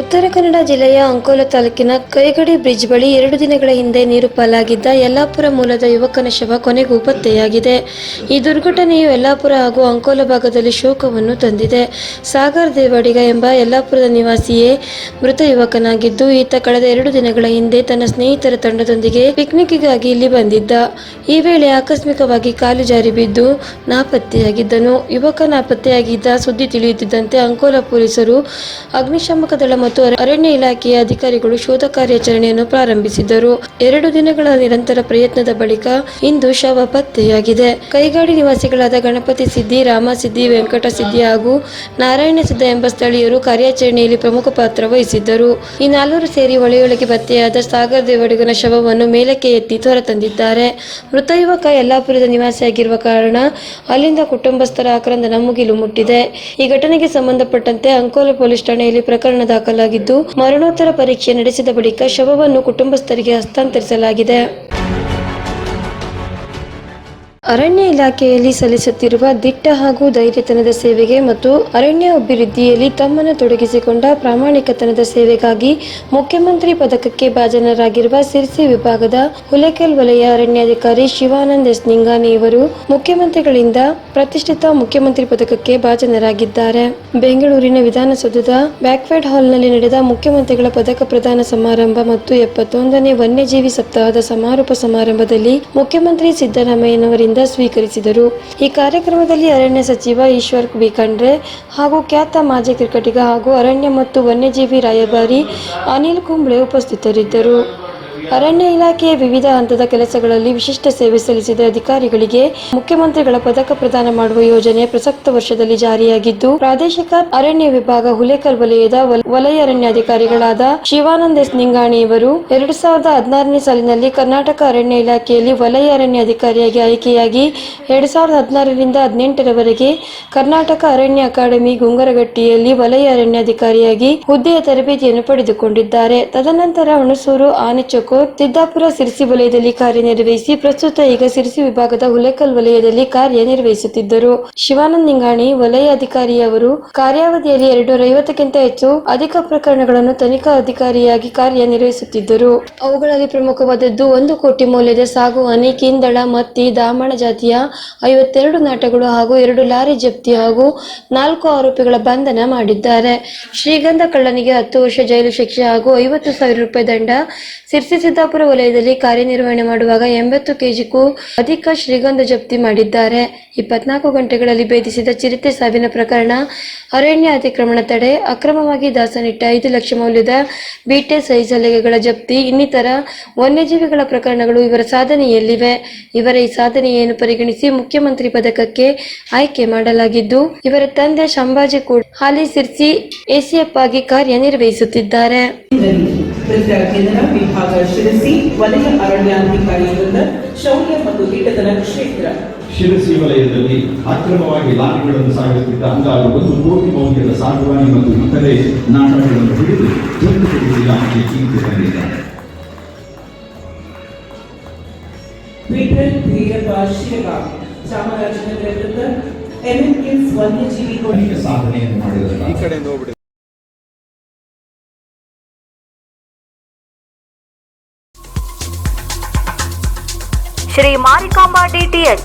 ಉತ್ತರ ಕನ್ನಡ ಜಿಲ್ಲೆಯ ಅಂಕೋಲ ತಾಲೂಕಿನ ಕೈಗಡಿ ಬ್ರಿಡ್ಜ್ ಬಳಿ ಎರಡು ದಿನಗಳ ಹಿಂದೆ ನೀರು ಪಾಲಾಗಿದ್ದ ಯಲ್ಲಾಪುರ ಮೂಲದ ಯುವಕನ ಶವ ಕೊನೆಗೂ ಪತ್ತೆಯಾಗಿದೆ. ಈ ದುರ್ಘಟನೆಯು ಯಲ್ಲಾಪುರ ಹಾಗೂ ಅಂಕೋಲ ಭಾಗದಲ್ಲಿ ಶೋಕವನ್ನು ತಂದಿದೆ. ಸಾಗರ್ ದೇವಾಡಿಗ ಎಂಬ ಯಲ್ಲಾಪುರದ ನಿವಾಸಿಯೇ ಮೃತ ಯುವಕನಾಗಿದ್ದು, ಈತ ಕಳೆದ ಎರಡು ದಿನಗಳ ಹಿಂದೆ ತನ್ನ ಸ್ನೇಹಿತರ ತಂಡದೊಂದಿಗೆ ಪಿಕ್ನಿಕ್ಗಾಗಿ ಇಲ್ಲಿ ಬಂದಿದ್ದ. ಈ ವೇಳೆ ಆಕಸ್ಮಿಕವಾಗಿ ಕಾಲು ಜಾರಿ ಬಿದ್ದು ನಾಪತ್ತೆಯಾಗಿದ್ದನು. ಯುವಕ ನಾಪತ್ತೆಯಾಗಿದ್ದ ಸುದ್ದಿ ತಿಳಿಯುತ್ತಿದ್ದಂತೆ ಅಂಕೋಲ ಪೊಲೀಸರು ಅಗ್ನಿಶಾಮಕ ದಳ ಮತ್ತು ಅರಣ್ಯ ಇಲಾಖೆಯ ಅಧಿಕಾರಿಗಳು ಶೋಧ ಕಾರ್ಯಾಚರಣೆಯನ್ನು ಪ್ರಾರಂಭಿಸಿದ್ದರು. ಎರಡು ದಿನಗಳ ನಿರಂತರ ಪ್ರಯತ್ನದ ಬಳಿಕ ಇಂದು ಶವ ಪತ್ತೆಯಾಗಿದೆ. ಕೈಗಾಡಿ ನಿವಾಸಿಗಳಾದ ಗಣಪತಿ ಸಿದ್ದಿ ರಾಮ ಸಿದ್ದಿ ವೆಂಕಟ ಸಿದ್ದಿ ಹಾಗೂ ನಾರಾಯಣ ಸಿದ್ದ ಎಂಬ ಸ್ಥಳೀಯರು ಕಾರ್ಯಾಚರಣೆಯಲ್ಲಿ ಪ್ರಮುಖ ಪಾತ್ರ ವಹಿಸಿದ್ದರು. ಈ ನಾಲ್ವರು ಸೇರಿ ಹೊಳೆಯೊಳಗೆ ಪತ್ತೆಯಾದ ಸಾಗರ್ ದೇವಡಿಗನ ಶವವನ್ನು ಮೇಲಕ್ಕೆ ಎತ್ತಿ ಹೊರತಂದಿದ್ದಾರೆ. ಮೃತ ಯುವಕ ಯಲ್ಲಾಪುರದ ನಿವಾಸಿಯಾಗಿರುವ ಕಾರಣ ಅಲ್ಲಿಂದ ಕುಟುಂಬಸ್ಥರ ಆಕ್ರಂದನ ಮುಗಿಲು ಮುಟ್ಟಿದೆ. ಈ ಘಟನೆಗೆ ಸಂಬಂಧಪಟ್ಟಂತೆ ಅಂಕೋಲ ಪೊಲೀಸ್ ಠಾಣೆಯಲ್ಲಿ ಪ್ರಕರಣ ದಾಖಲಾಗಿದ್ದು ಮರಣೋತ್ತರ ಪರೀಕ್ಷೆ ನಡೆಸಿದ ಬಳಿಕ ಶವವನ್ನು ಕುಟುಂಬಸ್ಥರಿಗೆ ಹಸ್ತಾಂತರಿಸಲಾಗಿದೆ. ಅರಣ್ಯ ಇಲಾಖೆಯಲ್ಲಿ ಸಲ್ಲಿಸುತ್ತಿರುವ ದಿಟ್ಟ ಹಾಗೂ ಧೈರ್ಯತನದ ಸೇವೆಗೆ ಮತ್ತು ಅರಣ್ಯ ಅಭಿವೃದ್ಧಿಯಲ್ಲಿ ತಮ್ಮನ್ನು ತೊಡಗಿಸಿಕೊಂಡ ಪ್ರಾಮಾಣಿಕತನದ ಸೇವೆಗಾಗಿ ಮುಖ್ಯಮಂತ್ರಿ ಪದಕಕ್ಕೆ ಭಾಜನರಾಗಿರುವ ಸಿರ್ಸಿ ವಿಭಾಗದ ಹುಲೇಕಲ್ ವಲಯ ಅರಣ್ಯಾಧಿಕಾರಿ ಶಿವಾನಂದ್ ಎಸ್ ನಿಂಗಾನಿ ಇವರು ಮುಖ್ಯಮಂತ್ರಿಗಳಿಂದ ಪ್ರತಿಷ್ಠಿತ ಮುಖ್ಯಮಂತ್ರಿ ಪದಕಕ್ಕೆ ಭಾಜನರಾಗಿದ್ದಾರೆ. ಬೆಂಗಳೂರಿನ ವಿಧಾನಸೌಧದ ಬ್ಯಾಕ್ವೆಟ್ ಹಾಲ್ನಲ್ಲಿ ನಡೆದ ಮುಖ್ಯಮಂತ್ರಿಗಳ ಪದಕ ಪ್ರದಾನ ಸಮಾರಂಭ ಮತ್ತು ಎಪ್ಪತ್ತೊಂದನೇ ವನ್ಯಜೀವಿ ಸಪ್ತಾಹದ ಸಮಾರೋಪ ಸಮಾರಂಭದಲ್ಲಿ ಮುಖ್ಯಮಂತ್ರಿ ಸಿದ್ದರಾಮಯ್ಯನವರಿಂದ ಸ್ವೀಕರಿಸಿದರು. ಈ ಕಾರ್ಯಕ್ರಮದಲ್ಲಿ ಅರಣ್ಯ ಸಚಿವ ಈಶ್ವರ್ ಬಿ ಖಂಡ್ರೆ ಹಾಗೂ ಖ್ಯಾತ ಮಾಜಿ ಕ್ರಿಕೆಟಿಗ ಹಾಗೂ ಅರಣ್ಯ ಮತ್ತು ವನ್ಯಜೀವಿ ರಾಯಭಾರಿ ಅನಿಲ್ ಕುಂಬ್ಳೆ ಉಪಸ್ಥಿತರಿದ್ದರು. ಅರಣ್ಯ ಇಲಾಖೆಯ ವಿವಿಧ ಹಂತದ ಕೆಲಸಗಳಲ್ಲಿ ವಿಶಿಷ್ಟ ಸೇವೆ ಸಲ್ಲಿಸಿದ ಅಧಿಕಾರಿಗಳಿಗೆ ಮುಖ್ಯಮಂತ್ರಿಗಳ ಪದಕ ಪ್ರದಾನ ಮಾಡುವ ಯೋಜನೆ ಪ್ರಸಕ್ತ ವರ್ಷದಲ್ಲಿ ಜಾರಿಯಾಗಿದ್ದು, ಪ್ರಾದೇಶಿಕ ಅರಣ್ಯ ವಿಭಾಗ ಹುಲೇಕಲ್ ವಲಯದ ವಲ- ವಲಯ ಅರಣ್ಯಾಧಿಕಾರಿಗಳಾದ ಶಿವಾನಂದ್ ಎಸ್ ನಿಂಗಾಣಿ ಅವರು ಎರಡು ಸಾವಿರದ ಹದಿನಾರನೇ ಸಾಲಿನಲ್ಲಿ ಕರ್ನಾಟಕ ಅರಣ್ಯ ಇಲಾಖೆಯಲ್ಲಿ ವಲಯ ಅರಣ್ಯ ಅಧಿಕಾರಿಯಾಗಿ ಆಯ್ಕೆಯಾಗಿ ಎರಡು ಸಾವಿರದ ಹದಿನಾರರಿಂದ ಹದಿನೆಂಟರವರೆಗೆ ಕರ್ನಾಟಕ ಅರಣ್ಯ ಅಕಾಡೆಮಿ ಗುಂಗರಗಟ್ಟಿಯಲ್ಲಿ ವಲಯ ಅರಣ್ಯಾಧಿಕಾರಿಯಾಗಿ ಹುದ್ದೆಯ ತರಬೇತಿಯನ್ನು ಪಡೆದುಕೊಂಡಿದ್ದಾರೆ. ತದನಂತರ ಹುಣಸೂರು ಆನೆಚೊಕೋರ್ ಸಿದ್ದಾಪುರ ಸಿರಿಸಿ ವಲಯದಲ್ಲಿ ಕಾರ್ಯನಿರ್ವಹಿಸಿ ಪ್ರಸ್ತುತ ಈಗ ಸಿರಿಸಿ ವಿಭಾಗದ ಹುಲೇಕಲ್ ವಲಯದಲ್ಲಿ ಕಾರ್ಯನಿರ್ವಹಿಸುತ್ತಿದ್ದರು. ಶಿವಾನಂದ್ ನಿಂಗಾಣಿ ವಲಯ ಅಧಿಕಾರಿಯವರು ಕಾರ್ಯಾವಧಿಯಲ್ಲಿ ಎರಡು ಐವತ್ತಕ್ಕಿಂತ ಹೆಚ್ಚು ಅಧಿಕ ಪ್ರಕರಣಗಳನ್ನು ತನಿಖಾ ಅಧಿಕಾರಿಯಾಗಿ ಕಾರ್ಯನಿರ್ವಹಿಸುತ್ತಿದ್ದರು. ಅವುಗಳಲ್ಲಿ ಪ್ರಮುಖವಾದದ್ದು ಒಂದು ಕೋಟಿ ಮೌಲ್ಯದ ಸಾಗು, ಹನಿ, ಕಿಂದಳ, ಮತ್ತಿ, ದಾಮಣ ಜಾತಿಯ ಐವತ್ತೆರಡು ನಾಟಗಳು ಹಾಗೂ ಎರಡು ಲಾರಿ ಜಪ್ತಿ ಹಾಗೂ ನಾಲ್ಕು ಆರೋಪಿಗಳ ಬಂಧನ ಮಾಡಿದ್ದಾರೆ. ಶ್ರೀಗಂಧ ಕಳ್ಳನಿಗೆ ಹತ್ತು ವರ್ಷ ಜೈಲು ಶಿಕ್ಷೆ ಹಾಗೂ ಐವತ್ತು ಸಾವಿರ ರೂಪಾಯಿ ದಂಡ ಸಿರ್ಸಿ ಸಿದ್ದಾಪುರ ವಲಯದಲ್ಲಿ ಕಾರ್ಯನಿರ್ವಹಣೆ ಮಾಡುವಾಗ ಎಂಬತ್ತು ಕೆಜಿಗೂ ಅಧಿಕ ಶ್ರೀಗಂಧ ಜಪ್ತಿ ಮಾಡಿದ್ದಾರೆ. ಇಪ್ಪತ್ನಾಲ್ಕು ಗಂಟೆಗಳಲ್ಲಿ ಭೇದಿಸಿದ ಚಿರತೆ ಸಾವಿನ ಪ್ರಕರಣ ಅರಣ್ಯ ಅತಿಕ್ರಮಣ ತಡೆ, ಅಕ್ರಮವಾಗಿ ದಾಸನಿಟ್ಟ ಐದು ಲಕ್ಷ ಮೌಲ್ಯದ ಬೀಟೆ ಸೈಜ್ ಸಲಿಗೆಗಳ ಜಪ್ತಿ, ಇನ್ನಿತರ ವನ್ಯಜೀವಿಗಳ ಪ್ರಕರಣಗಳು ಇವರ ಸಾಧನೆಯಲ್ಲಿವೆ. ಇವರ ಈ ಸಾಧನೆಯನ್ನು ಪರಿಗಣಿಸಿ ಮುಖ್ಯಮಂತ್ರಿ ಪದಕಕ್ಕೆ ಆಯ್ಕೆ ಮಾಡಲಾಗಿದ್ದು, ಇವರ ತಂದೆ ಶಂಭಾಜಿ ಕೂಡ ಹಾಲಿ ಸಿರ್ಸಿ ಎಸಿಎಫ್ ಆಗಿ ಕಾರ್ಯನಿರ್ವಹಿಸುತ್ತಿದ್ದಾರೆ. ಕೃತ್ಯ ಕೇಂದ್ರ ವಿಭಾಗ ಶಿರಸಿ ವಲಯ ಅರಣ್ಯಾಧಿಕಾರಿಗಳಿಂದ ಶೌರ್ಯ ಮತ್ತು ಕೀಟತನ ಕ್ಷೇತ್ರ ಶಿರಸಿ ವಲಯದಲ್ಲಿ ಅಕ್ರಮವಾಗಿ ಲಾರಿಗಳನ್ನು ಸಾಗಿಸುತ್ತಿದ್ದ ಅಂದಾಜು ಒಂದು ಕೋಟಿ ಮೌಲ್ಯದ ಸಾಗುವಾಣಿ ಮತ್ತು ಇತರೆ ನಾಟಕಗಳನ್ನು ಹಿಡಿದು ಜಂತು ಇಲಾಖೆ ಕೀರ್ತಿ ಬಂದಿದ್ದಾರೆ. ಚಾಮರಾಜನಗರ ವೃತ್ತ ಎಂಎನ್ಕಿನ್ಸ್ ವನ್ಯಜೀವಿ ಅನೇಕ ಈ ಸಾಧನೆಯನ್ನು ಮಾಡಿದ್ದಾರೆ ಶ್ರೀ ಮಾರಿಕಾಂಬಾ ಡಿಟಿಎಚ್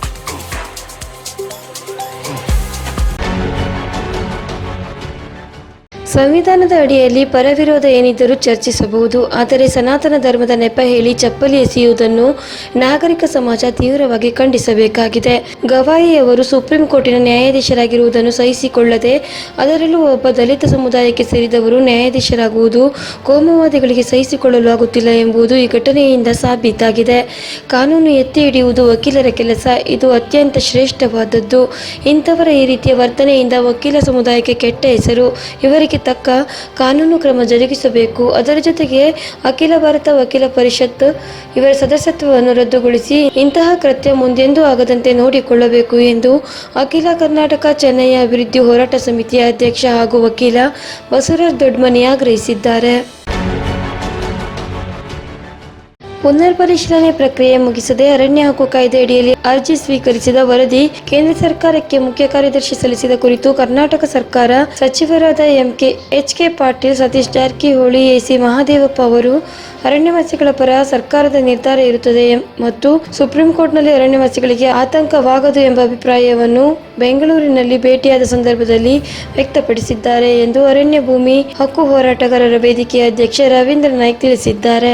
ಸಂವಿಧಾನದ ಅಡಿಯಲ್ಲಿ ಪರವಿರೋಧ ಏನಿದ್ದರೂ ಚರ್ಚಿಸಬಹುದು, ಆದರೆ ಸನಾತನ ಧರ್ಮದ ನೆಪ ಹೇಳಿ ಚಪ್ಪಲಿ ಎಸೆಯುವುದನ್ನು ನಾಗರಿಕ ಸಮಾಜ ತೀವ್ರವಾಗಿ ಖಂಡಿಸಬೇಕಾಗಿದೆ. ಗವಾಯಿಯವರು ಸುಪ್ರೀಂ ಕೋರ್ಟಿನ ನ್ಯಾಯಾಧೀಶರಾಗಿರುವುದನ್ನು ಸಹಿಸಿಕೊಳ್ಳದೆ, ಅದರಲ್ಲೂ ಒಬ್ಬ ದಲಿತ ಸಮುದಾಯಕ್ಕೆ ಸೇರಿದವರು ನ್ಯಾಯಾಧೀಶರಾಗುವುದು ಕೋಮುವಾದಿಗಳಿಗೆ ಸಹಿಸಿಕೊಳ್ಳಲು ಆಗುತ್ತಿಲ್ಲ ಎಂಬುದು ಈ ಘಟನೆಯಿಂದ ಸಾಬೀತಾಗಿದೆ. ಕಾನೂನು ಎತ್ತಿ ಹಿಡಿಯುವುದು ವಕೀಲರ ಕೆಲಸ, ಇದು ಅತ್ಯಂತ ಶ್ರೇಷ್ಠವಾದದ್ದು. ಇಂಥವರ ಈ ರೀತಿಯ ವರ್ತನೆಯಿಂದ ವಕೀಲ ಸಮುದಾಯಕ್ಕೆ ಕೆಟ್ಟ ಹೆಸರು, ಇವರಿಗೆ ತಕ್ಕ ಕಾನೂನು ಕ್ರಮ ಜರುಗಿಸಬೇಕು. ಅದರ ಜೊತೆಗೆ ಅಖಿಲ ಭಾರತ ವಕೀಲ ಪರಿಷತ್ ಇವರ ಸದಸ್ಯತ್ವವನ್ನು ರದ್ದುಗೊಳಿಸಿ ಇಂತಹ ಕೃತ್ಯ ಮುಂದೆಂದೂ ಆಗದಂತೆ ನೋಡಿಕೊಳ್ಳಬೇಕು ಎಂದು ಅಖಿಲ ಕರ್ನಾಟಕ ಚೆನ್ನೈ ಅಭಿವೃದ್ಧಿ ಹೋರಾಟ ಸಮಿತಿಯ ಅಧ್ಯಕ್ಷ ಹಾಗೂ ವಕೀಲ ಬಸವರಾಜ್ ದೊಡ್ಮನಿ ಆಗ್ರಹಿಸಿದ್ದಾರೆ. ಪುನರ್ ಪರಿಶೀಲನೆ ಪ್ರಕ್ರಿಯೆ ಮುಗಿಸದೆ ಅರಣ್ಯ ಹಕ್ಕು ಕಾಯ್ದೆ ಅಡಿಯಲ್ಲಿ ಅರ್ಜಿ ಸ್ವೀಕರಿಸಿದ ವರದಿ ಕೇಂದ್ರ ಸರ್ಕಾರಕ್ಕೆ ಮುಖ್ಯ ಕಾರ್ಯದರ್ಶಿ ಸಲ್ಲಿಸಿದ ಕುರಿತು ಕರ್ನಾಟಕ ಸರ್ಕಾರ ಸಚಿವರಾದ M K H K Patil, Satish Jarkiholi, A C Mahadevappa ಅವರು ಅರಣ್ಯವಾಸಿಗಳ ಪರ ಸರ್ಕಾರದ ನಿರ್ಧಾರ ಇರುತ್ತದೆ ಮತ್ತು ಸುಪ್ರೀಂ ಕೋರ್ಟ್ನಲ್ಲಿ ಅರಣ್ಯವಾಸಿಗಳಿಗೆ ಆತಂಕವಾಗದು ಎಂಬ ಅಭಿಪ್ರಾಯವನ್ನು ಬೆಂಗಳೂರಿನಲ್ಲಿ ಭೇಟಿಯಾದ ಸಂದರ್ಭದಲ್ಲಿ ವ್ಯಕ್ತಪಡಿಸಿದ್ದಾರೆ ಎಂದು ಅರಣ್ಯ ಭೂಮಿ ಹಕ್ಕು ಹೋರಾಟಗಾರರ ವೇದಿಕೆಯ ಅಧ್ಯಕ್ಷ ರವೀಂದ್ರ ನಾಯ್ಕ್ ತಿಳಿಸಿದ್ದಾರೆ.